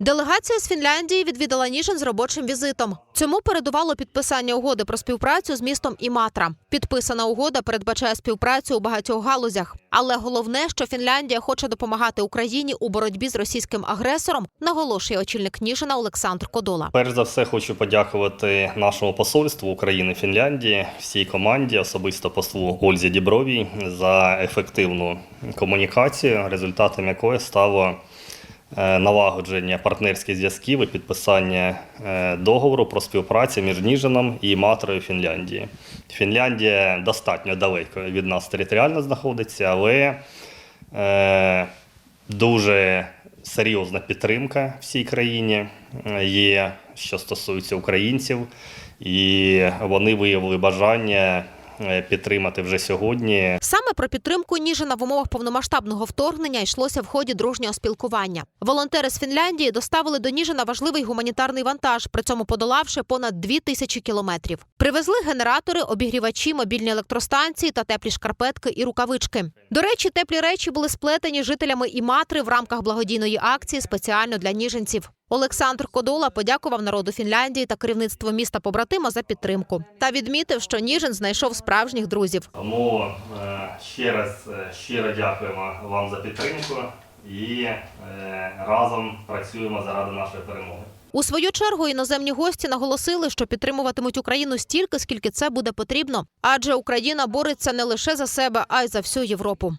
Делегація з Фінляндії відвідала Ніжин з робочим візитом. Цьому передувало підписання угоди про співпрацю з містом Іматра. Підписана угода передбачає співпрацю у багатьох галузях. Але головне, що Фінляндія хоче допомагати Україні у боротьбі з російським агресором, наголошує очільник Ніжина Олександр Кодола. Перш за все, хочу подякувати нашому посольству України Фінляндії, всій команді, особисто послу Ользі Дібровій за ефективну комунікацію, результатом якої стало налагодження партнерських зв'язків і підписання е, договору про співпрацю між Ніжином і Матрою Фінляндії. Фінляндія достатньо далеко від нас територіально знаходиться, але е, дуже серйозна підтримка всій країні е, є, що стосується українців, і вони виявили бажання е, підтримати вже сьогодні Саме про підтримку Ніжина в умовах повномасштабного вторгнення йшлося в ході дружнього спілкування. Волонтери з Фінляндії доставили до Ніжина важливий гуманітарний вантаж, при цьому подолавши понад дві тисячі кілометрів. Привезли генератори, обігрівачі, мобільні електростанції та теплі шкарпетки і рукавички. До речі, теплі речі були сплетені жителями Іматри в рамках благодійної акції спеціально для ніженців. Олександр Кодола подякував народу Фінляндії та керівництву міста побратима за підтримку та відмітив, що Ніжин знайшов справжніх друзів. Тому е, ще раз е, щиро дякуємо вам за підтримку і е, разом працюємо заради нашої перемоги. У свою чергу іноземні гості наголосили, що підтримуватимуть Україну стільки, скільки це буде потрібно, адже Україна бореться не лише за себе, а й за всю Європу.